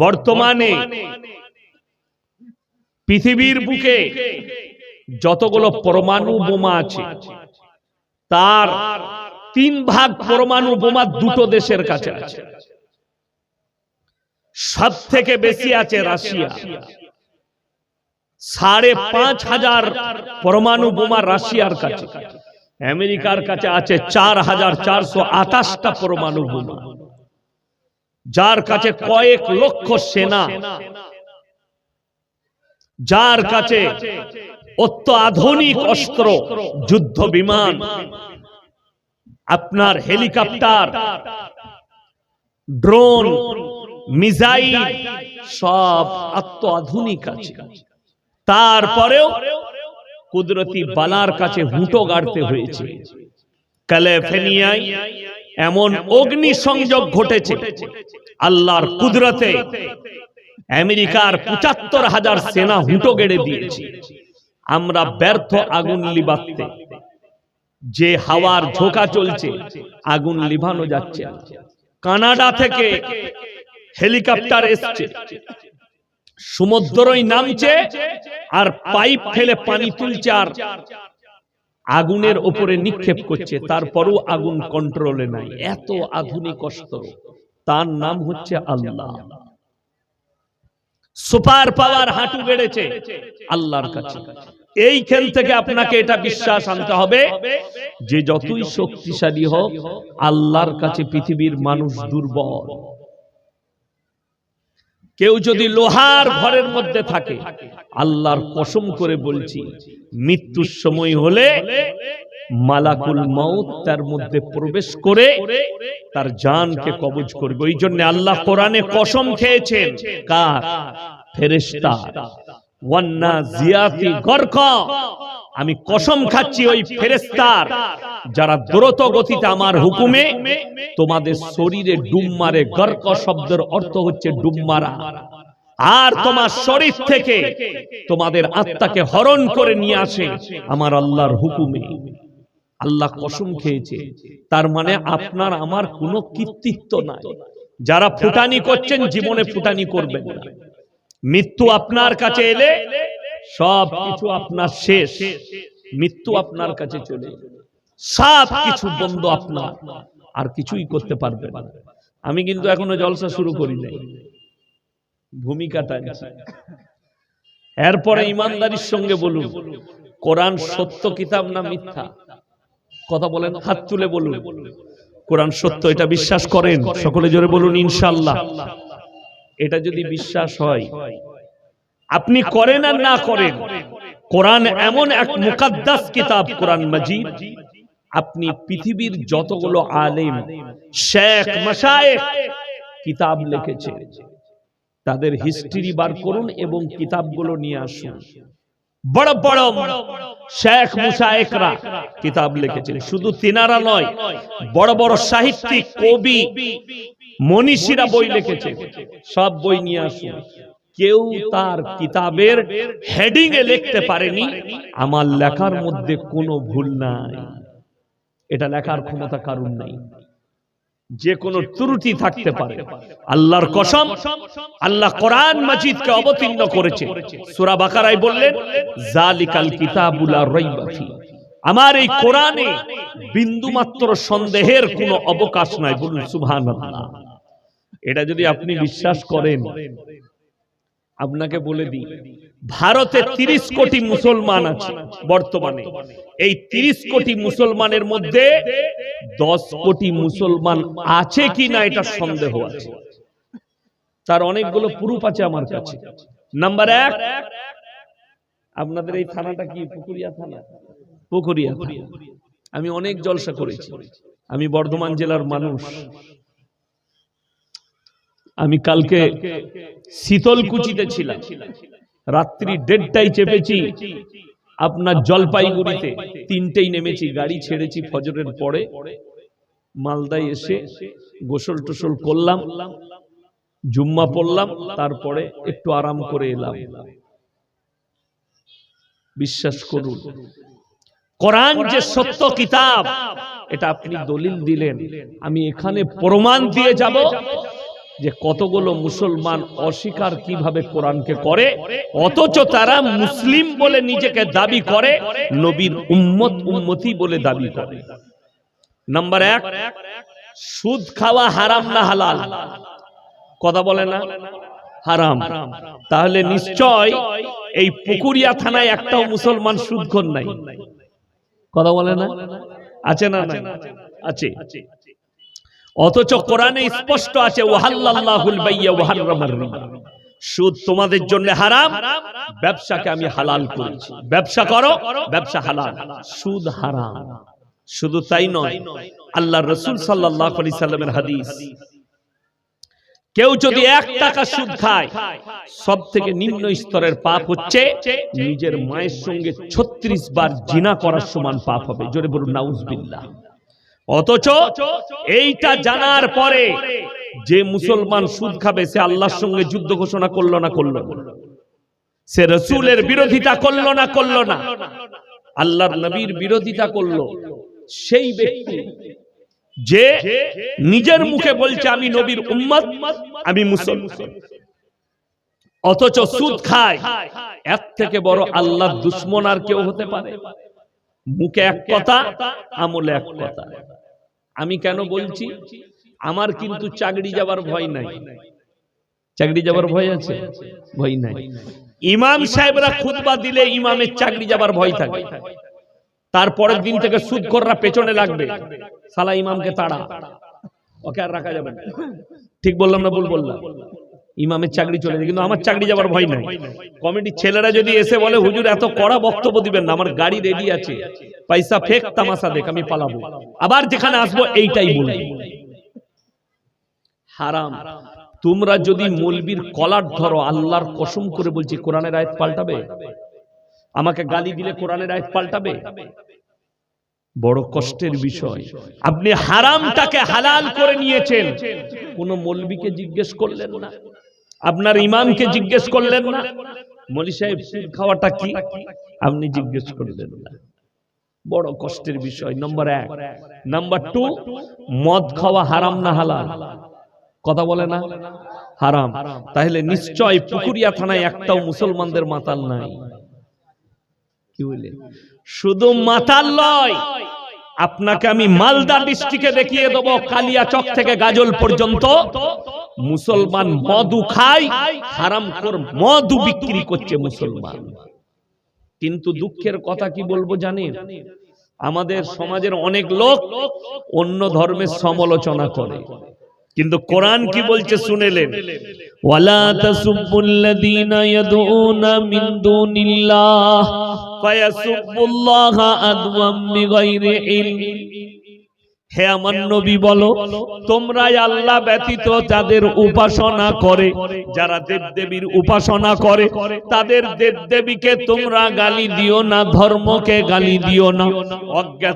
বর্তমানে পৃথিবীর বুকে যতগুলো পরমাণু বোমা আছে, তার তিন ভাগ পরমাণু বোমা দুটো দেশের কাছে আছে। সব থেকে বেশি আছে রাশিয়া। সাড়ে পাঁচ হাজার পরমাণু বোমা রাশিয়ার কাছে। আমেরিকার কাছে আছে চার হাজার চারশো আঠাশটা পরমাণু বোমা। যার কাছে কয়েক লক্ষ সেনা। যার কাছে অত্যাধুনিক অস্ত্র যুদ্ধ বিমান। আপনার হেলিকপ্টার ড্রোন মিসাইল সব আত্মাধুনিক আছে। তারপরেও কুদরতি বালার কাছে হুঁটো গাড়তে হয়েছে। ক্যালিফোর্নিয়ায় এমন অগ্নি সংযোগ ঘটেছে। আল্লাহর কুদরতে আমেরিকার পঁচাত্তর হাজার সেনা হুঁটো গেড়ে দিয়েছে। আমরা ব্যর্থ আগুন লিবাতে যে হাওয়ার ঝোঁকা চলছে আগুন লিভানো যাচ্ছে। কানাডা থেকে হেলিকপ্টার এসছে। সমুদ্রই নামছে আর পাইপ ফেলে পানি তুলছে আর আগুনের উপরে নিক্ষেপ করছে তারপরও আগুন কন্ট্রোলে নাই। এত আধুনিক অস্ত্র। তার নাম হচ্ছে আল্লাহ। সুপার পাওয়ার হাঁটু বেড়েছে আল্লাহর কাছে। এইখান থেকে আপনাকে এটা বিশ্বাস আনতে হবে যে যতই শক্তিশালী হোক আল্লাহর কাছে পৃথিবীর মানুষ দুর্বল। কেউ যদি লোহার ঘরের মধ্যে থাকে আল্লাহর কসম করে বলছি মৃত্যুর সময় হলে মালাকুল মৌত তার মধ্যে প্রবেশ করে তার জানকে কবজ করবে। ওই জন্য আল্লাহ কোরআনে কসম খেয়েছেন কার? ফেরেশতা। ওয়ান্না জিয়াতি গরক আমি কসম খাচ্ছি ওই ফেরেস্তার যারা দ্রুত গতিতে আমার হুকুমে তোমাদের শরীরে ডুব মারে। গর্ক শব্দের অর্থ হচ্ছে ডুব মারা। আর তোমার শরীর থেকে তোমাদের আত্মাকে হরণ করে নিয়ে আসে আমার আল্লাহর হুকুমে। আল্লাহ কসম খেয়েছে। তার মানে আপনার আমার কোনো কৃতিত্ব নাই। যারা ফুটানি করছেন, জীবনে ফুটানি করবেন মৃত্যু আপনার কাছে এলে সব কিছু আপনার শেষ মৃত্যু আপনার কাছে চলে। সব কিছু বন্ধ আপনার। আর কিছুই করতে পারবে না। আমি কিন্তু এখনও জলসা শুরু করি নাই। ভূমিকাটা এরপরে ইমানদারির সঙ্গে বলুন কোরআন সত্য কিতাব না মিথ্যা? কথা বলেন হাত তুলে বলুন। কোরআন সত্য এটা বিশ্বাস করেন। সকলে জোরে বলুন ইনশাল্লাহ। এটা যদি বিশ্বাস হয়। আপনি করেন আর না করেন। কোরআন এমন এক মুকাদ্দাস কিতাব কোরআন মাজিদ। আপনি পৃথিবীর যতগুলো আলেম শেখ মাসায়েখ কিতাব লিখেছে। তাদের হিস্ট্রি বার করুন এবং কিতাবগুলো নিয়ে আসুন। বড় বড় শেখ মুসায়েকরা কিতাব লিখেছেন শুধু তিনারা নয় বড় বড় সাহিত্যিক কবি মনীষীরা বই লিখেছে। সব বই নিয়ে আসুন। কেউ তার কিতাবের হেডিং এ লিখতে পারেনি। আমার লেখার মধ্যে কোনো ভুল নাই। এটা লেখার ক্ষমতা কারণ নাই। যে কোনো ত্রুটি থাকতে পারে। আল্লাহর কসম আল্লাহ কোরআন মাজিদকে অবতীর্ণ করেছে। সূরা বাকারায় বললেন জালিকাল কিতাবুলা রাইবা ফি। আমার এই কোরআনে বিন্দুমাত্র সন্দেহের কোনো অবকাশ নাই বলুন সুবহানাল্লাহ। এটা যদি আপনি বিশ্বাস করেন। আপনাকে বলে দিই ভারতে 30 কোটি মুসলমান আছে বর্তমানে। এই 30 কোটি মুসলমানের মধ্যে 10 কোটি মুসলমান আছে কি না এটা সন্দেহ আছে। তার অনেকগুলো প্রুফ আছে আমার কাছে। নাম্বার এক আপনাদের এই থানাটা কি? পুকুরিয়া থানা? পুকুরিয়া আমি অনেক জলসা করেছি। আমি বর্ধমান জেলার মানুষ। আমি কালকে শীতলকুচিতে ছিলাম। রাত্রি দেড়টায় চেপেছি। আপনার জলপাইগুড়িতে তিনটেই নেমেছি, গাড়ি ছেড়েছি ফজরের পরে। মালদায় এসে গোসল টোসল করলাম, জুম্মা পড়লাম, তারপরে একটু আরাম করে এলাম। বিশ্বাস করুন, কোরআন যে সত্য কিতাব, এটা আপনি দলিল দিলেন। আমি এখানে প্রমাণ দিয়ে যাব যে কতগুলো মুসলমান অস্বীকার কীভাবে কোরআনকে করে, অথচ তারা মুসলিম বলে নিজেকে দাবি করে, নবীর উম্মত উম্মতি বলে দাবি করে। নাম্বার এক, সুদ খাওয়া হারাম না হালাল? কথা বলে না? হারাম। তাহলে নিশ্চয় এই পুকুরিয়া থানায় একটাও মুসলমান সুদখোর নাই। কথা বলে না? আছে না আছে। অথচ কোরআনে স্পষ্ট আছে সুদ তোমাদের জন্য হারাম, ব্যবসাকে আমি হালাল করেছি। ব্যবসা করো, ব্যবসা হালাল। সুদ হারাম। শুধু তাই নয় আল্লাহ রসুল আলাইহি সাল্লামের হাদিস, কেউ যদি এক টাকা সুদ খায় সব থেকে নিম্ন স্তরের পাপ হচ্ছে নিজের মায়ের সঙ্গে ছত্রিশ বার জিনা করার সমান পাপ হবে। জোরে বলুন, নাউজবিল্লাহ। অথচ এইটা জানার পরে যে মুসলমান সুদ খাবে, সে আল্লাহর সঙ্গে যুদ্ধ ঘোষণা করল না করল সে রসুলের বিরোধিতা করল না করল না? আল্লাহর নবীর বিরোধিতা করল। সেই ব্যক্তি যে নিজের মুখে বলছে, আমি নবীর উম্মত, আমি মুসলমান। অথচ সুদ খায়। এর থেকে বড় আল্লাহর দুশ্মন আর কেউ হতে পারে? মুখে এক কথা আমলে এক কথা। আমি কেন বলছি? আমার কিন্তু চাকরি যাবার ভয় নাই। চাকরি যাবার ভয় আছে? ভয় নাই। ইমাম সাহেবরা খুতবা দিলে ইমামের চাকরি যাবার ভয় থাকে। তারপরের দিন থেকে সুদখোররা পেছনে লাগবে। সালা ইমামকে তাড়া। ওকে আর রাখা যাবে ঠিক বললাম না ভুল বললাম। ইমামের চাকরি চলে যায় কিন্তু আমার চাকরি যাবার ভয় নাই। কমিটির ছেলেরা যদি এসে বলে হুজুর এত কড়া বক্তব্য দিবেন না আমার গাড়ি রেডি আছে পয়সা ফেক তামাশা দেখ আমি পালাবো। আবার যেখানে আসব এইটাই বলব। হারাম। তোমরা যদি মলবির কলার ধরো আল্লাহর কসম করে বলছি কোরআনের আয়াত পাল্টাবে? আমাকে গালি দিলে কোরআনের আয়াত পাল্টাবে। বড় কষ্টের বিষয়। আপনি হারামটাকে হালাল করে নিয়েছেন। কোন মলবিকে জিজ্ঞেস করলেন না। আপনার ইমামকে জিজ্ঞেস করলেন না। মলি সাহেব সুদ খাওয়াটা কি? আপনি জিজ্ঞেস করলেন না। বড় কষ্টের বিষয়। নম্বর এক। নাম্বার টু মদ খাওয়া হারাম না হালাল। কথা বলে না? হারাম। তাহলে নিশ্চয় পুকুরিয়া থানায় একটাও মুসলমানদের মাতাল নাই। কি বলে শুধু মাতাল লয় আপনাকে আমি মালদা ডিস্ট্রিক্টে দেখিয়ে দেব কালিয়াচক থেকে গাজল পর্যন্ত। মুসলমান মধু খায় হারাম কর মধু বিক্রি করছে মুসলমান। কিন্তু দুঃখের কথা কি বলব জানেন? আমাদের সমাজের অনেক লোক অন্য ধর্মের সমালোচনা করে। কিন্তু কোরআন কি বলছে শুনেলেন? ওয়ালা তাসুবুল্লাযীনা ইয়াদউনা মিন দুনিল্লাহ ফায়াসুবুল্লাহা আদওয়াম বিগাইরি ইলম হে আমার নবী বলো, তোমরা আল্লাহ ব্যতীত যাদের উপাসনা করে, যারা দেবদেবীর উপাসনা করে, তাদের দেবদেবীকে তোমরা গালি দিও না, ধর্মকে গালি দিও না। অজ্ঞাত